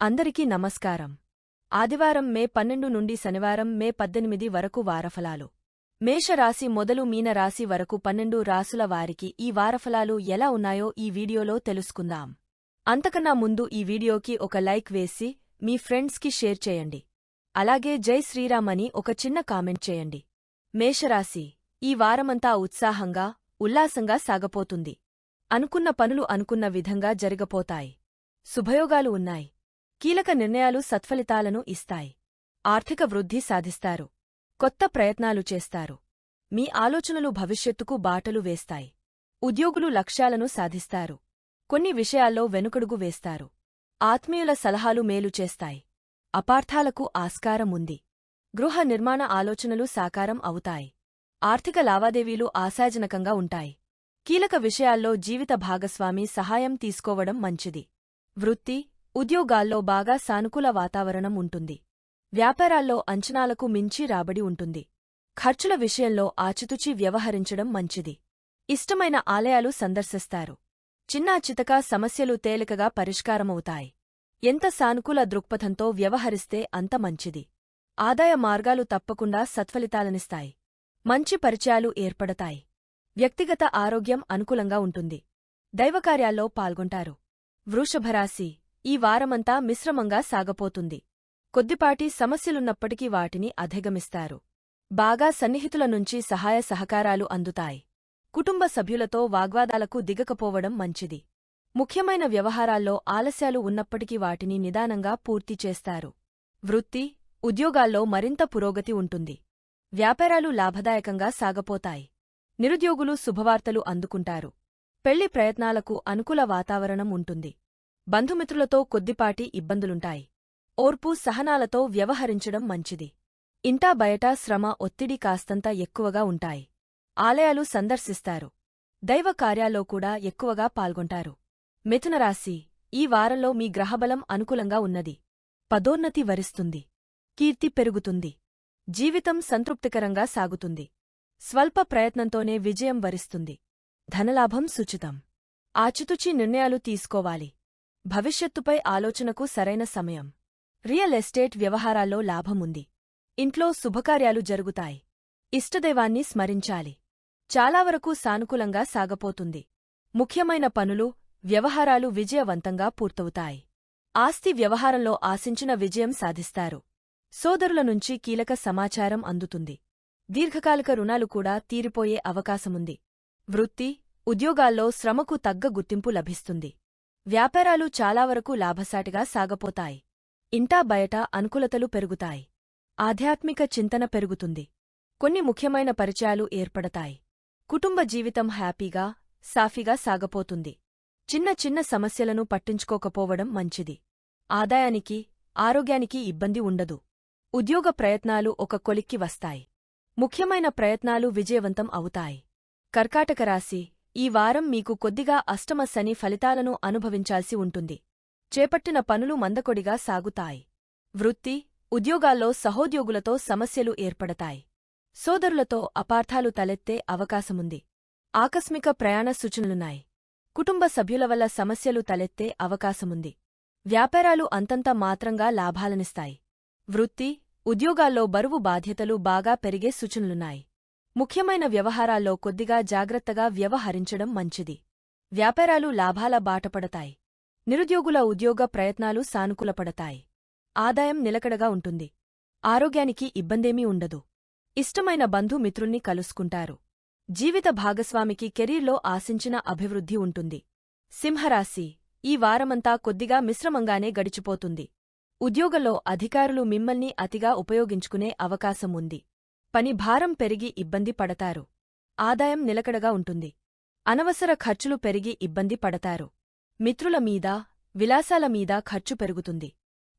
అందరికీ నమస్కారం. ఆదివారం మే పన్నెండు నుండి శనివారం మే పద్దెనిమిది వరకు వారఫలాలు. మేషరాశి మొదలు మీనరాశి వరకు పన్నెండు రాసుల వారికి ఈ వారఫలాలు ఎలా ఉన్నాయో ఈ వీడియోలో తెలుసుకుందాం. అంతకన్నా ముందు ఈ వీడియోకి ఒక లైక్ వేసి మీ ఫ్రెండ్స్కి షేర్ చేయండి. అలాగే జై శ్రీరామ్ అని ఒక చిన్న కామెంట్ చేయండి. మేషరాశి ఈ వారమంతా ఉత్సాహంగా ఉల్లాసంగా సాగపోతుంది. అనుకున్న పనులు అనుకున్న విధంగా జరగపోతాయి. శుభయోగాలు ఉన్నాయి. కీలక నిర్ణయాలు సత్ఫలితాలను ఇస్తాయి. ఆర్థిక వృద్ధి సాధిస్తారు. కొత్త ప్రయత్నాలు చేస్తారు. మీ ఆలోచనలు భవిష్యత్తుకు బాటలు వేస్తాయి. ఉద్యోగులు లక్ష్యాలను సాధిస్తారు. కొన్ని విషయాల్లో వెనుకడుగు వేస్తారు. ఆత్మీయుల సలహాలు మేలు చేస్తాయి. అపార్థాలకు ఆస్కారం ఉంది. గృహ నిర్మాణ ఆలోచనలు సాకారం అవుతాయి. ఆర్థిక లావాదేవీలు ఆశాజనకంగా ఉంటాయి. కీలక విషయాల్లో జీవిత భాగస్వామి సహాయం తీసుకోవడం మంచిది. వృత్తి ఉద్యోగాల్లో బాగా సానుకూల వాతావరణం ఉంటుంది. వ్యాపారాల్లో అంచనాలకు మించి రాబడి ఉంటుంది. ఖర్చుల విషయంలో ఆచితుచి వ్యవహరించడం మంచిది. ఇష్టమైన ఆలయాలు సందర్శిస్తారు. చిన్నా చితకా సమస్యలు తేలికగా పరిష్కారమవుతాయి. ఎంత సానుకూల దృక్పథంతో వ్యవహరిస్తే అంత మంచిది. ఆదాయ మార్గాలు తప్పకుండా సత్ఫలితాలనిస్తాయి. మంచి పరిచయాలు ఏర్పడతాయి. వ్యక్తిగత ఆరోగ్యం అనుకూలంగా ఉంటుంది. దైవకార్యాల్లో పాల్గొంటారు. వృషభరాశి ఈ వారమంతా మిశ్రమంగా సాగపోతుంది. కొద్దిపాటి సమస్యలున్నప్పటికీ వాటిని అధిగమిస్తారు. బాగా సన్నిహితుల నుంచి సహాయ సహకారాలు అందుతాయి. కుటుంబ సభ్యులతో వాగ్వాదాలకు దిగకపోవడం మంచిది. ముఖ్యమైన వ్యవహారాల్లో ఆలస్యాలు ఉన్నప్పటికీ వాటిని నిదానంగా పూర్తి చేస్తారు. వృత్తి ఉద్యోగాల్లో మరింత పురోగతి ఉంటుంది. వ్యాపారాలు లాభదాయకంగా సాగపోతాయి. నిరుద్యోగులు శుభవార్తలు అందుకుంటారు. పెళ్ళి ప్రయత్నాలకు అనుకూల వాతావరణం ఉంటుంది. బంధుమిత్రులతో కొద్దిపాటి ఇబ్బందులుంటాయి. ఓర్పు సహనాలతో వ్యవహరించడం మంచిది. ఇంటా బయట శ్రమ ఒత్తిడి కాస్తంత ఎక్కువగా ఉంటాయి. ఆలయాలు సందర్శిస్తారు. దైవ కార్యాల్లో కూడా ఎక్కువగా పాల్గొంటారు. మిథునరాశి ఈ వారంలో మీ గ్రహబలం అనుకూలంగా ఉన్నది. పదోన్నతి వరిస్తుంది. కీర్తి పెరుగుతుంది. జీవితం సంతృప్తికరంగా సాగుతుంది. స్వల్ప ప్రయత్నంతోనే విజయం వరిస్తుంది. ధనలాభం సుచితం. ఆచితుచి నిర్ణయాలు తీసుకోవాలి. భవిష్యత్తుపై ఆలోచనకు సరైన సమయం. రియల్ ఎస్టేట్ వ్యవహారాల్లో లాభముంది. ఇంట్లో శుభకార్యాలు జరుగుతాయి. ఇష్టదైవాన్ని స్మరించాలి. చాలావరకు సానుకూలంగా సాగపోతుంది. ముఖ్యమైన పనులు వ్యవహారాలు విజయవంతంగా పూర్తవుతాయి. ఆస్తి వ్యవహారంలో ఆశించిన విజయం సాధిస్తారు. సోదరుల నుంచి కీలక సమాచారం అందుతుంది. దీర్ఘకాలిక రుణాలు కూడా తీరిపోయే అవకాశముంది. వృత్తి ఉద్యోగాల్లో శ్రమకు తగ్గ గుర్తింపు లభిస్తుంది. వ్యాపారాలు చాలా వరకు లాభసాటిగా సాగపోతాయి. ఇంటా బయట అనుకూలతలు పెరుగుతాయి. ఆధ్యాత్మిక చింతన పెరుగుతుంది. కొన్ని ముఖ్యమైన పరిచయాలు ఏర్పడతాయి. కుటుంబ జీవితం హ్యాపీగా సాఫీగా సాగపోతుంది. చిన్న చిన్న సమస్యలను పట్టించుకోకపోవడం మంచిది. ఆదాయానికి ఆరోగ్యానికి ఇబ్బంది ఉండదు. ఉద్యోగ ప్రయత్నాలు ఒక కొలిక్కి వస్తాయి. ముఖ్యమైన ప్రయత్నాలు విజయవంతం అవుతాయి. కర్కాటక రాశి ఈ వారం మీకు కొద్దిగా అష్టమ శని ఫలితాలను అనుభవించాల్సి ఉంటుంది. చేపట్టిన పనులు మందకొడిగా సాగుతాయి. వృత్తి ఉద్యోగాల్లో సహోద్యోగులతో సమస్యలు ఏర్పడతాయి. సోదరులతో అపార్థాలు తలెత్తే అవకాశముంది. ఆకస్మిక ప్రయాణ సూచనలున్నాయి. కుటుంబ సభ్యుల వల్ల సమస్యలు తలెత్తే అవకాశముంది. వ్యాపారాలు అంతంత మాత్రంగా లాభాలనిస్తాయి. వృత్తి ఉద్యోగాల్లో బరువు బాధ్యతలు బాగా పెరిగే సూచనలున్నాయి. ముఖ్యమైన వ్యవహారాల్లో కొద్దిగా జాగ్రత్తగా వ్యవహరించడం మంచిది. వ్యాపారాలు లాభాల బాటపడతాయి నిరుద్యోగుల ఉద్యోగ ప్రయత్నాలు సానుకూలపడతాయి ఆదాయం నిలకడగా ఉంటుంది. ఆరోగ్యానికి ఇబ్బందేమీ ఉండదు. ఇష్టమైన బంధుమిత్రుల్ని కలుసుకుంటారు. జీవిత భాగస్వామికి కెరీర్లో ఆశించిన అభివృద్ధి ఉంటుంది. సింహరాశి ఈ వారమంతా కొద్దిగా మిశ్రమంగానే గడిచిపోతుంది. ఉద్యోగంలో అధికారులు మిమ్మల్ని అతిగా ఉపయోగించుకునే అవకాశం ఉంది. పని భారం పెరిగి ఇబ్బంది పడతారు. ఆదాయం నిలకడగా ఉంటుంది. అనవసర ఖర్చులు పెరిగి ఇబ్బంది పడతారు. మిత్రుల మీద విలాసాల మీద ఖర్చు పెరుగుతుంది.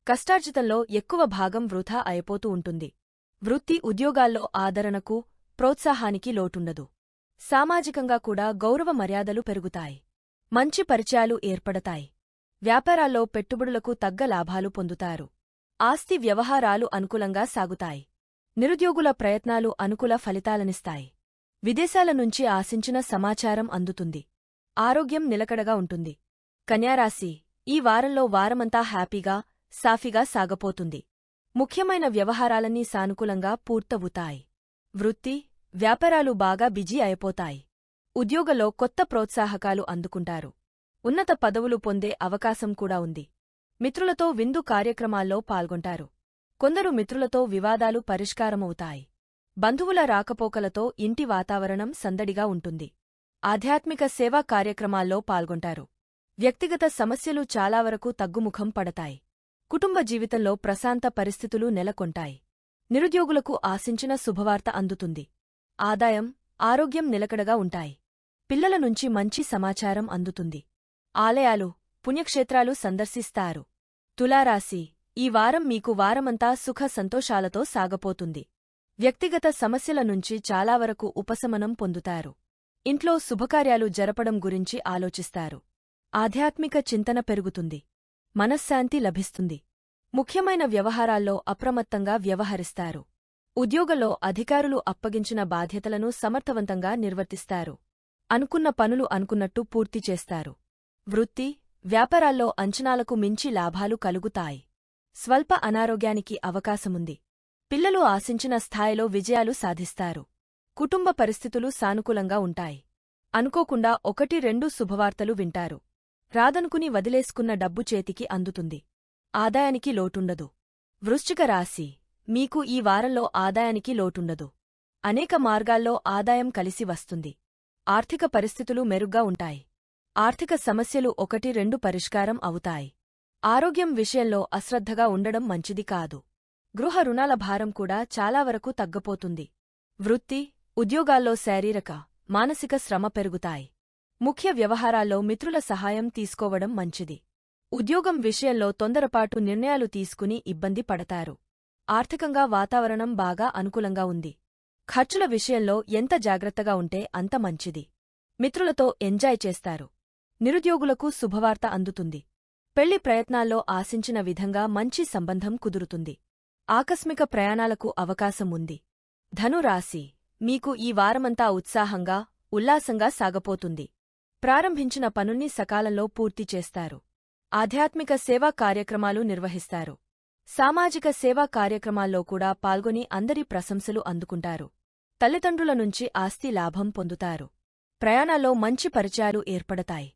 కష్టార్జితంలో ఎక్కువ భాగం వృధా అయిపోతూ ఉంటుంది. వృత్తి ఉద్యోగాల్లో ఆదరణకు ప్రోత్సాహానికి లోటుండదు. సామాజికంగా కూడా గౌరవ మర్యాదలు పెరుగుతాయి. మంచి పరిచయాలు ఏర్పడతాయి. వ్యాపారాల్లో పెట్టుబడులకు తగ్గ లాభాలు పొందుతారు. ఆస్తి వ్యవహారాలు అనుకూలంగా సాగుతాయి. నిరుద్యోగుల ప్రయత్నాలు అనుకూల ఫలితాలనిస్తాయి. విదేశాల నుంచి ఆశించిన సమాచారం అందుతుంది. ఆరోగ్యం నిలకడగా ఉంటుంది. కన్యారాశి ఈ వారంలో వారమంతా హ్యాపీగా సాఫీగా సాగపోతుంది. ముఖ్యమైన వ్యవహారాలన్నీ సానుకూలంగా పూర్తవుతాయి. వృత్తి వ్యాపారాలు బాగా బిజీ అయిపోతాయి. ఉద్యోగంలో కొత్త ప్రోత్సాహకాలు అందుకుంటారు. ఉన్నత పదవులు పొందే అవకాశం కూడా ఉంది. మిత్రులతో విందు కార్యక్రమాల్లో పాల్గొంటారు. కొందరు మిత్రులతో వివాదాలు పరిష్కారమవుతాయి. బంధువుల రాకపోకలతో ఇంటి వాతావరణం సందడిగా ఉంటుంది. ఆధ్యాత్మిక సేవా కార్యక్రమాల్లో పాల్గొంటారు. వ్యక్తిగత సమస్యలు చాలావరకు తగ్గుముఖం పడతాయి. కుటుంబ జీవితంలో ప్రశాంత పరిస్థితులు నెలకొంటాయి. నిరుద్యోగులకు ఆశించిన శుభవార్త అందుతుంది. ఆదాయం ఆరోగ్యం నిలకడగా ఉంటాయి. పిల్లల నుంచి మంచి సమాచారం అందుతుంది. ఆలయాలు పుణ్యక్షేత్రాలు సందర్శిస్తారు. తులారాశి ఈ వారం మీకు వారమంతా సుఖ సంతోషాలతో సాగపోతుంది. వ్యక్తిగత సమస్యల నుంచి చాలా వరకు ఉపశమనం పొందుతారు. ఇంట్లో శుభకార్యాలు జరపడం గురించి ఆలోచిస్తారు. ఆధ్యాత్మిక చింతన పెరుగుతుంది. మనశ్శాంతి లభిస్తుంది. ముఖ్యమైన వ్యవహారాల్లో అప్రమత్తంగా వ్యవహరిస్తారు. ఉద్యోగంలో అధికారులు అప్పగించిన బాధ్యతలను సమర్థవంతంగా నిర్వర్తిస్తారు. అనుకున్న పనులు అనుకున్నట్టు పూర్తి చేస్తారు. వృత్తి వ్యాపారాల్లో అంచనాలకు మించి లాభాలు కలుగుతాయి. స్వల్ప అనారోగ్యానికి అవకాశముంది. పిల్లలు ఆశించిన స్థాయిలో విజయాలు సాధిస్తారు. కుటుంబ పరిస్థితులు సానుకూలంగా ఉంటాయి. అనుకోకుండా ఒకటి రెండు శుభవార్తలు వింటారు. రాదనుకుని వదిలేసుకున్న డబ్బు చేతికి అందుతుంది. ఆదాయానికి లోటుండదు. వృశ్చిక రాశి మీకు ఈ వారంలో ఆదాయానికి లోటుండదు. అనేక మార్గాల్లో ఆదాయం కలిసి వస్తుంది. ఆర్థిక పరిస్థితులు మెరుగ్గా ఉంటాయి. ఆర్థిక సమస్యలు ఒకటి రెండు పరిష్కారం అవుతాయి. ఆరోగ్యం విషయంలో అశ్రద్ధగా ఉండడం మంచిది కాదు. గృహ రుణాల భారం కూడా చాలా వరకు తగ్గపోతుంది. వృత్తి ఉద్యోగాల్లో శారీరక మానసిక శ్రమ పెరుగుతాయి. ముఖ్య వ్యవహారాల్లో మిత్రుల సహాయం తీసుకోవడం మంచిది. ఉద్యోగం విషయంలో తొందరపాటు నిర్ణయాలు తీసుకుని ఇబ్బంది పడతారు. ఆర్థికంగా వాతావరణం బాగా అనుకూలంగా ఉంది. ఖర్చుల విషయంలో ఎంత జాగ్రత్తగా ఉంటే అంత మంచిది. మిత్రులతో ఎంజాయ్ చేస్తారు. నిరుద్యోగులకు శుభవార్త అందుతుంది. పెళ్ళి ప్రయత్నాల్లో ఆశించిన విధంగా మంచి సంబంధం కుదురుతుంది. ఆకస్మిక ప్రయాణాలకు అవకాశం ఉంది. ధనురాశి మీకు ఈ వారమంతా ఉత్సాహంగా ఉల్లాసంగా సాగపోతుంది. ప్రారంభించిన పనుల్ని సకాలంలో పూర్తి చేస్తారు. ఆధ్యాత్మిక సేవా కార్యక్రమాలు నిర్వహిస్తారు. సామాజిక సేవా కార్యక్రమాల్లో కూడా పాల్గొని అందరి ప్రశంసలు అందుకుంటారు. తల్లిదండ్రుల నుంచి ఆస్తి లాభం పొందుతారు. ప్రయాణాల్లో మంచి పరిచయాలు ఏర్పడతాయి.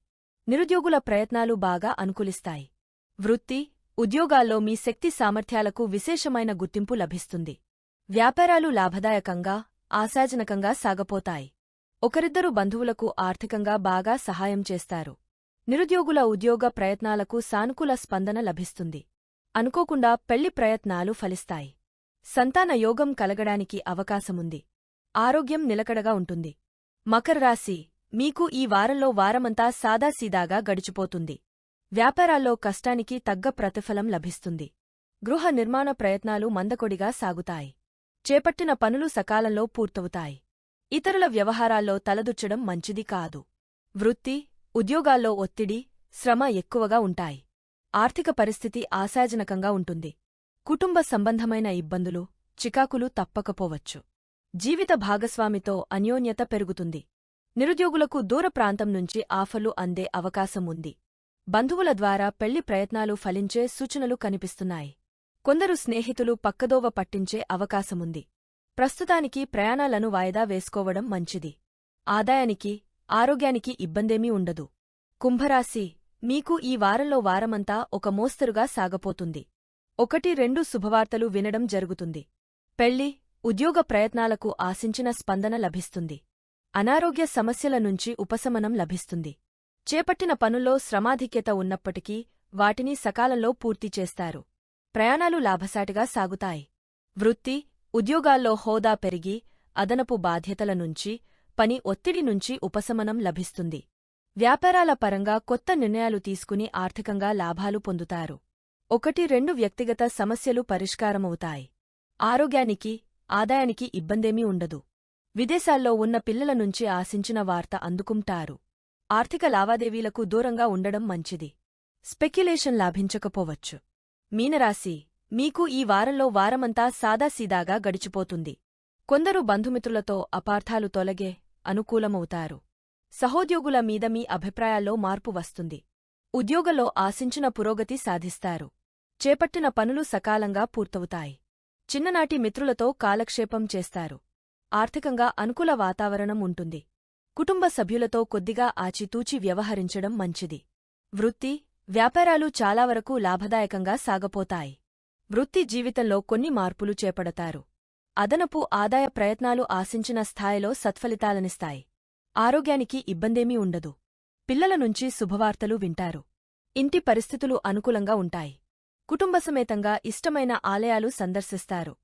నిరుద్యోగుల ప్రయత్నాలు బాగా అనుకూలిస్తాయి. వృత్తి ఉద్యోగాల్లో మీ శక్తి సామర్థ్యాలకు విశేషమైన గుర్తింపు లభిస్తుంది. వ్యాపారాలు లాభదాయకంగా ఆశాజనకంగా సాగపోతాయి. ఒకరిద్దరు బంధువులకు ఆర్థికంగా బాగా సహాయం చేస్తారు. నిరుద్యోగుల ఉద్యోగ ప్రయత్నాలకు సానుకూల స్పందన లభిస్తుంది. అనుకోకుండా పెళ్ళి ప్రయత్నాలు ఫలిస్తాయి. సంతాన యోగం కలగడానికి అవకాశముంది. ఆరోగ్యం నిలకడగా ఉంటుంది. మకర రాశి మీకు ఈ వారంలో వారమంతా సాదాసీదాగా గడిచిపోతుంది. వ్యాపారాల్లో కష్టానికి తగ్గ ప్రతిఫలం లభిస్తుంది. గృహ నిర్మాణ ప్రయత్నాలు మందకొడిగా సాగుతాయి. చేపట్టిన పనులు సకాలంలో పూర్తవుతాయి. ఇతరుల వ్యవహారాల్లో తలదుచ్చడం మంచిది కాదు. వృత్తి ఉద్యోగాల్లో ఒత్తిడి శ్రమ ఎక్కువగా ఉంటాయి. ఆర్థిక పరిస్థితి ఆశాజనకంగా ఉంటుంది. కుటుంబ సంబంధమైన ఇబ్బందులు చికాకులు తప్పకపోవచ్చు. జీవిత భాగస్వామితో అన్యోన్యత పెరుగుతుంది. నిరుద్యోగులకు దూర ప్రాంతం నుంచి ఆఫర్లు అందే అవకాశం ఉంది బంధువుల ద్వారా పెళ్ళి ప్రయత్నాలు ఫలించే సూచనలు కనిపిస్తున్నాయి. కొందరు స్నేహితులు పక్కదోవ పట్టించే అవకాశముంది. ప్రస్తుతానికి ప్రయాణాలను వాయిదా వేసుకోవడం మంచిది. ఆదాయానికి ఆరోగ్యానికి ఇబ్బందేమీ ఉండదు. కుంభరాశి మీకు ఈ వారంలో వారమంతా ఒక మోస్తరుగా సాగపోతుంది. ఒకటి రెండు శుభవార్తలు వినడం జరుగుతుంది. పెళ్ళి ఉద్యోగ ప్రయత్నాలకు ఆశించిన స్పందన లభిస్తుంది. అనారోగ్య సమస్యల నుంచి ఉపశమనం లభిస్తుంది. చేపట్టిన పనుల్లో శ్రమాధిక్యత ఉన్నప్పటికీ వాటిని సకాలంలో పూర్తి చేస్తారు. ప్రయాణాలు లాభసాటిగా సాగుతాయి. వృత్తి ఉద్యోగాల్లో హోదా పెరిగి అదనపు బాధ్యతల నుంచి పని ఒత్తిడి నుంచి ఉపశమనం లభిస్తుంది. వ్యాపారాల పరంగా కొత్త నిర్ణయాలు తీసుకుని ఆర్థికంగా లాభాలు పొందుతారు. ఒకటి రెండు వ్యక్తిగత సమస్యలు పరిష్కారమవుతాయి. ఆరోగ్యానికి ఆదాయానికి ఇబ్బందేమీ ఉండదు. విదేశాల్లో ఉన్న పిల్లల నుంచి ఆశించిన వార్త అందుకుంటారు. ఆర్థిక లావాదేవీలకు దూరంగా ఉండడం మంచిది. స్పెక్యులేషన్ లాభించకపోవచ్చు. మీనరాశి మీకు ఈ వారంలో వారమంతా సాదాసీదాగా గడిచిపోతుంది. కొందరు బంధుమిత్రులతో అపార్థాలు తొలగే అనుకూలమవుతారు. సహోద్యోగుల మీద మీ అభిప్రాయాల్లో మార్పు వస్తుంది. ఉద్యోగంలో ఆశించిన పురోగతి సాధిస్తారు. చేపట్టిన పనులు సకాలంగా పూర్తవుతాయి. చిన్ననాటి మిత్రులతో కాలక్షేపం చేస్తారు. ఆర్థికంగా అనుకూల వాతావరణం ఉంటుంది. కుటుంబ సభ్యులతో కొద్దిగా ఆచితూచి వ్యవహరించడం మంచిది. వృత్తి వ్యాపారాలు చాలా వరకు లాభదాయకంగా సాగపోతాయి. వృత్తి జీవితంలో కొన్ని మార్పులు చేపడతారు. అదనపు ఆదాయ ప్రయత్నాలు ఆశించిన స్థాయిలో సత్ఫలితాలనిస్తాయి. ఆరోగ్యానికి ఇబ్బందేమీ ఉండదు. పిల్లల నుంచి శుభవార్తలు వింటారు. ఇంటి పరిస్థితులు అనుకూలంగా ఉంటాయి. కుటుంబసమేతంగా ఇష్టమైన ఆలయాలు సందర్శిస్తారు.